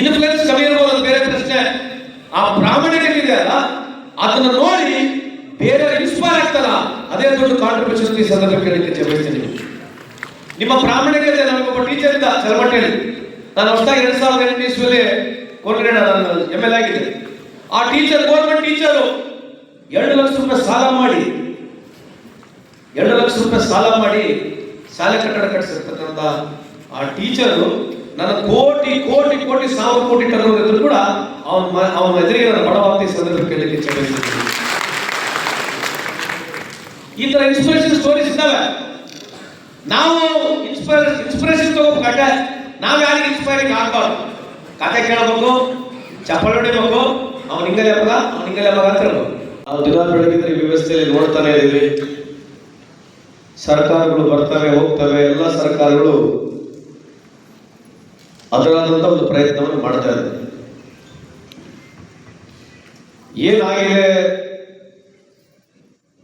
Influence ಕಮ್ಮಿ ಇರ್ಬೋದು, ಅದು ಬೇರೆ ಪ್ರಶ್ನೆ. ಆ ಪ್ರಾಮಾಣಿಕತೆ ಇದೆಯಲ್ಲ ಅದನ್ನ ನೋಡಿ ಬೇರೆ ಇನ್ಸ್ಪೈರ್ ಆಗ್ತಲ್ಲ. ಅದೇ ದೊಡ್ಡ ಕಾಂಟ್ರಿಬ್ಯೂಷನ್ ಈ ಸಂದರ್ಭಕ್ಕೆ ಬಯಸ್ತೀನಿ ನಿಮ್ಮ ಪ್ರಾಮಾಣಿಕತೆ ನನಗೊಬ್ಬ ಟೀಚರ್ ಇದ್ದ ಚಲಮಟ್ಟೆಯಲ್ಲಿ ನಾನು ಹೊಸದಾಗಿ ಎರಡ್ ಸಾವಿರದ ಎಂಟನೇ ಇಸ್ವಿಯಲ್ಲಿ ಕೋಲ್ಗಡೆ ನಾನು ಎಂ ಎಲ್ ಆಗಿದೆ ಆ ಟೀಚರ್ ಗೋರ್ಮೆಂಟ್ ಟೀಚರು ಎರಡು ಲಕ್ಷ ರೂಪಾಯಿ ಸಾಲ ಮಾಡಿ, ಎರಡು ಲಕ್ಷ ರೂಪಾಯಿ ಸಾಲ ಮಾಡಿ, ಶಾಲೆ ಕಟ್ಟಡ ಕಟ್ಟಿಸಿರ್ತಕ್ಕಂಥ ಆ ಟೀಚರು ನನ್ನ ಕೋಟಿ ಕೋಟಿ ಕೋಟಿ, ಸಾವಿರ ಕೋಟಿ ಟರ್ನ್ ಇದ್ರು ಕೂಡ ಅವನ ಅವನ ಎದುರಿಗೆ ನನ್ನ ಬಡವಾಗ್ತಿ ಸಂದರ್ಭ ಕೇಳಲಿಕ್ಕೆ ಚೆನ್ನಾಗಿ ಈ ತರ ಇನ್ಸ್ಪಿರೇಷನ್ ಸ್ಟೋರೀಸ್ ಇದ್ದಾವೆ. ನಾವು ಇನ್ಸ್ಪೈರ್ ಇನ್ಸ್ಪಿರೇಷನ್ ತಗೋಬೇಕು ನಾವು ಯಾರಿಗೆ ಇನ್ಸ್ಪೈರಿಂಗ್ ಆಗ್ಬಾರ್ದು. ಕತೆ ಕೇಳಬೇಕು, ಚಪ್ಪಲ್ ಹೊಡಿಬೇಕು, ಅವನ ಹಿಂಗಲೆ ಮಗ, ಅವನ ಹಿಂಗಲೆ ಮಗ ಅಂತ ಹೇಳ್ಬೇಕು ನಾವು ದಿನ ಬೆಳಗಿದ್ರೆ ಈ ವ್ಯವಸ್ಥೆಯಲ್ಲಿ ನೋಡ್ತಾನೆ ಇದೀವಿ ಸರ್ಕಾರಗಳು ಬರ್ತವೆ ಹೋಗ್ತವೆ, ಎಲ್ಲ ಸರ್ಕಾರಗಳು ಅದರಾದಂತ ಒಂದು ಪ್ರಯತ್ನವನ್ನು ಮಾಡ್ತಾ ಇದ್ದಾರೆ. ಏನಾಗಿದೆ?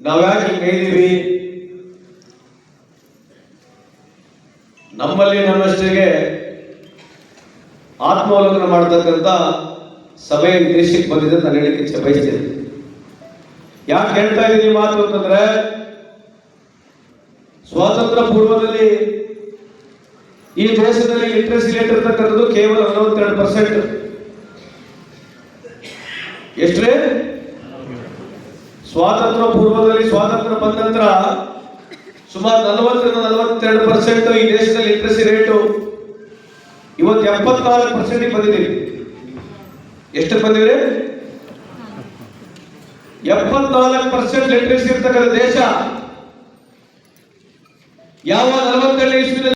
ನಾವ್ಯಾಕೆ ಹೇಳಿದೀವಿ ನಮ್ಮಲ್ಲಿ ನಮ್ಮಷ್ಟಿಗೆ ಆತ್ಮಾವಲೋಕನ ಮಾಡತಕ್ಕಂಥ ಸಮಯ ಈ ದೇಶಕ್ಕೆ ಬಂದಿದೆ ನಾನು ಹೇಳಿಕೆ ಬಯಸ್ತೇನೆ. ಯಾಕೆ ಹೇಳ್ತಾ ಇದ್ದೀನಿ ಮಾತು ಅಂತಂದ್ರೆ, ಸ್ವಾತಂತ್ರ್ಯ ಪೂರ್ವದಲ್ಲಿ ಈ ದೇಶದಲ್ಲಿ ಇಂಟ್ರೆಸ್ಟ್ ರೇಟ್ ಇರ್ತಕ್ಕಂಥದ್ದು ಕೇವಲ ನಲವತ್ತೆರಡು ಪರ್ಸೆಂಟ್ ಎಷ್ಟ್ರೇ? ಸ್ವಾತಂತ್ರ್ಯ ಪೂರ್ವದಲ್ಲಿ ಸ್ವಾತಂತ್ರ್ಯ ಬಂದ ನಂತರ ಸುಮಾರು ನಲವತ್ತರಿಂದ ನಲವತ್ತೆರಡು ಪರ್ಸೆಂಟ್ ಈ ದೇಶದಲ್ಲಿ ಇಂಟ್ರೆಸ್ಟ್ ರೇಟು ಇವತ್ತು ಎಪ್ಪತ್ನಾಲ್ಕು ಪರ್ಸೆಂಟ್ ಬಂದಿದ್ದೀವಿ ಎಷ್ಟು ಬಂದಿದೆ? ಎಪ್ಪತ್ನಾಲ್ಕು ಪರ್ಸೆಂಟ್ ಇಂಟ್ರೆಸ್ಟ್ ಇರ್ತಕ್ಕಂಥ ದೇಶ ಯಾವ